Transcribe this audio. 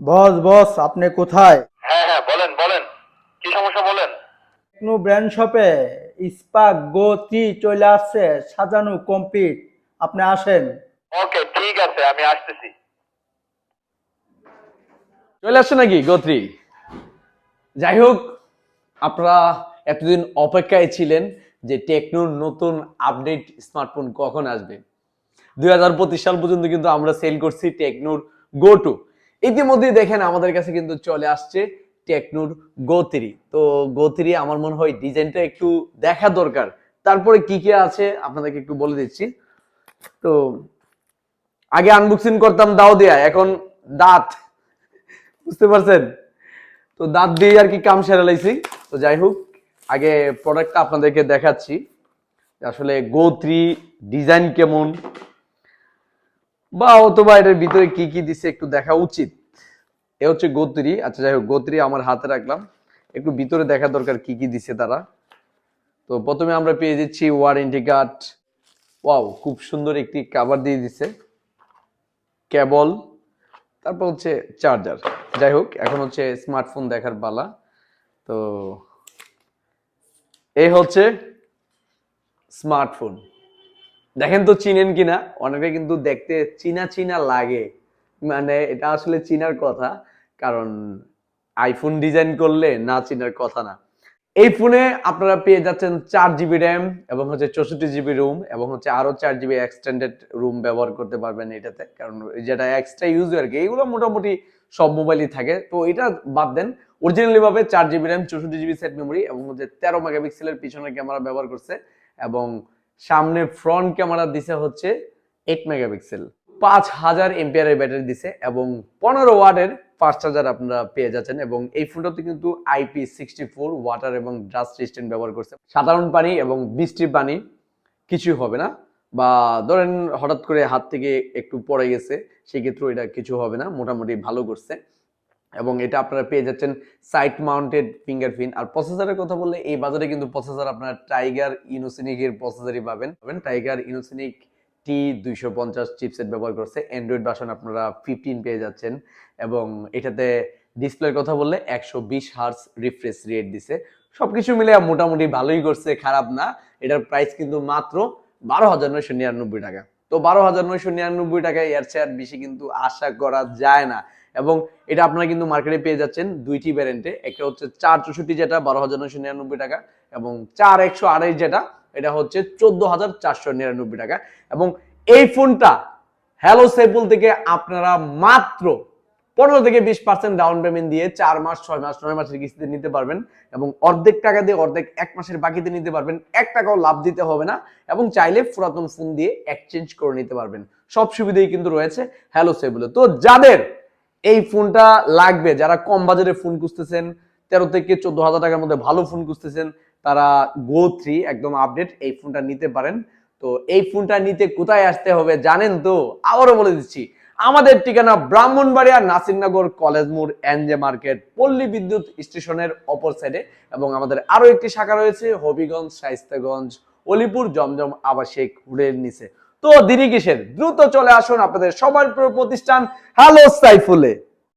বস বস আপনি কোথায়? হ্যাঁ হ্যাঁ বলেন বলেন। কি সমস্যা বলেন? টেকনো ব্র্যান্ড শপে স্পার্ক গো থ্রি চলে আসছে সাজানো কমপ্লিট। আপনি আসেন। ওকে ঠিক আছে আমি আসতেছি। চলে আসছে নাকি গোত্রী? যাই হোক আপনারা এতদিন অপেক্ষায় ছিলেন যে টেকনোর নতুন আপডেট স্মার্টফোন কখন আসবে। দুই হাজার পঁচিশ সাল পর্যন্ত কিন্তু আমরা সেল করছি টেকনোর গো টু ইতিমধ্যে দেখেন আমাদের কাছে কিন্তু চলে আসছে টেকনোর গো থ্রি। তো গো থ্রি আমার মনে হয় ডিজাইনটা একটু দেখা দরকার। তারপরে কি কি আছে আপনাদেরকে একটু বলে দিচ্ছি। তো আগে আনবক্সিং করতাম দাও দেয়া, এখন দাঁত। বুঝতে পারছেন? তো দাঁত দিয়ে আর কি কাম সেরে লাইছি। তো যাই হোক, আগে প্রোডাক্টটা আপনাদেরকে দেখাচ্ছি। আসলে গোত্রি ডিজাইন কেমন? বা অথবা এটার ভিতরে কি কি দিছে একটু দেখা উচিত। এ হচ্ছে গোত্রী। আচ্ছা যাই হোক, গোত্রী আমার হাতে রাখলাম। একটু ভিতরে দেখা দরকার কি কি দিছে তারা। তো প্রথমে আমরা পেয়ে যাচ্ছি ওয়ারেন্টি কার্ড। ওয়াও, খুব সুন্দর একটি কাভার দিয়ে দিছে। কেবল, তারপর হচ্ছে চার্জার যাই হোক, এখন হচ্ছে স্মার্টফোন দেখার পালা। তো এই হচ্ছে স্মার্টফোন দেখেন তো চিনেন কিনা? অনেকে কিন্তু দেখতে চিনা চিনা লাগে। মানে এটা আসলে চিনার কথা। কারণ আইফোন ডিজাইন করলে না চিনার কথা না। এই ফোনে আপনারা পেয়ে যাচ্ছেন চার জিবি র্যাম এবং হচ্ছে চৌষট্টি জিবি রুম এবং হচ্ছে আরও চার জিবি এক্সটেন্ডেড রুম ব্যবহার করতে পারবেন এটাতে। কারণ যেটা এক্সট্রা ইউজ আর কি এগুলো মোটামুটি সব মোবাইলই থাকে। তো এটা বাদ দেন অরিজিনালি ভাবে চার জিবি র্যাম চৌষট্টি জিবি সেট মেমোরি এবং হচ্ছে তেরো মেগাপিক্সেলের পিছনের ক্যামেরা ব্যবহার করছে এবং সামনে ফ্রন্ট ক্যামেরা দিছে হচ্ছে এইট মেগাপিক্সেল পাঁচ হাজার এমপিআর ব্যাটারি দিছে এবং পনেরো ওয়াটের ফাস্ট চার্জার আপনারা পেয়ে যাচ্ছেন এবং এই ফোনটাতে কিন্তু আইপি সিক্সটি ফোর ওয়াটার এবং ডাস্ট রেজিস্ট্যান্ট ব্যবহার করছে। সাধারণ পানি এবং বৃষ্টির পানি কিছুই হবে না বা ধরেন হঠাৎ করে হাত থেকে একটু পড়ে গেছে, সেক্ষেত্রেও এটা কিছু হবে না, মোটামুটি ভালো করছে। এবং এটা আপনারা পেয়ে যাচ্ছেন সাইট মাউন্টেড ফিঙ্গারপ্রিন্ট আর প্রসেসরের কথা বললে এই বাজারে কিন্তু প্রসেসর আপনারা টাইগার ইনোসিনিক এর প্রসেসরই পাবেন টাইগার ইনোসিনিক টি দুইশো পঞ্চাশ চিপসেট ব্যবহার করছে। অ্যান্ড্রয়েড ভার্সন আপনারা ফিফটিন পেয়ে যাচ্ছেন এবং এটাতে ডিসপ্লের কথা বললে একশো বিশ হার্স রিফ্রেশ রেট দিছে। সবকিছু মিলে মোটামুটি ভালোই করছে, খারাপ না। এটার প্রাইস কিন্তু মাত্র বারো হাজার নয়শো নিরানব্বই টাকা। তো বারো হাজার নয়শো নিরানব্বই টাকায় এর চেয়ার বেশি কিন্তু আশা করা যায় না। এবং এটা আপনারা কিন্তু মার্কেটে পেয়ে যাচ্ছেন দুইটি ভ্যারেন্টে একটা হচ্ছে চার চৌষট্টি যেটা, বারো হাজার নয়শো নিরানব্বই টাকা, এবং চার একশো আড়াইশ যেটা, এটা হচ্ছে চোদ্দ হাজার চারশো নিরানব্বই টাকা। এবং এই ফোনটা হ্যালো সেপুল থেকে আপনারা মাত্র পনেরো থেকে বিশ পার্সেন্ট ডাউন পেমেন্ট দিয়ে চার মাস, ছয় মাস, নয় মাসের কিস্তিতে নিতে পারবেন এবং অর্ধেক টাকা দিয়ে অর্ধেক এক মাসের বাকিতে নিতে পারবেন। এক টাকাও লাভ দিতে হবে না এবং চাইলে পুরাতন ফোন দিয়ে এক্সচেঞ্জ করে নিতে পারবেন। সব সুবিধাই কিন্তু রয়েছে। হ্যালো সেবুলে তো যাদের এই ফোনটা লাগবে, যারা কম বাজারে ফোন খুঁজতেছেন, তেরো থেকে চোদ্দ হাজার টাকার মধ্যে ভালো ফোন খুঁজতেছেন, তারা গো থ্রি একদম আপডেট এই ফোনটা নিতে পারেন। তো এই ফোনটা নিতে কোথায় আসতে হবে জানেন তো? আবারও বলে দিচ্ছি আমাদের ঠিকানা ব্রাহ্মণবাড়িয়া নাসিরনগর কলেজ মোড় এনজে মার্কেট, পল্লী বিদ্যুৎ স্টেশনের অপর সাইডে এবং আমাদের আরও একটি শাখা রয়েছে, হবিগঞ্জ শাইস্তাগঞ্জ অলিপুর, জমজম আবাসিক হুডের নিচে। তো দিনী কিসের? দ্রুত চলে আসুন আপনাদের সবার প্রতিষ্ঠান, হ্যালো সাইফুলে।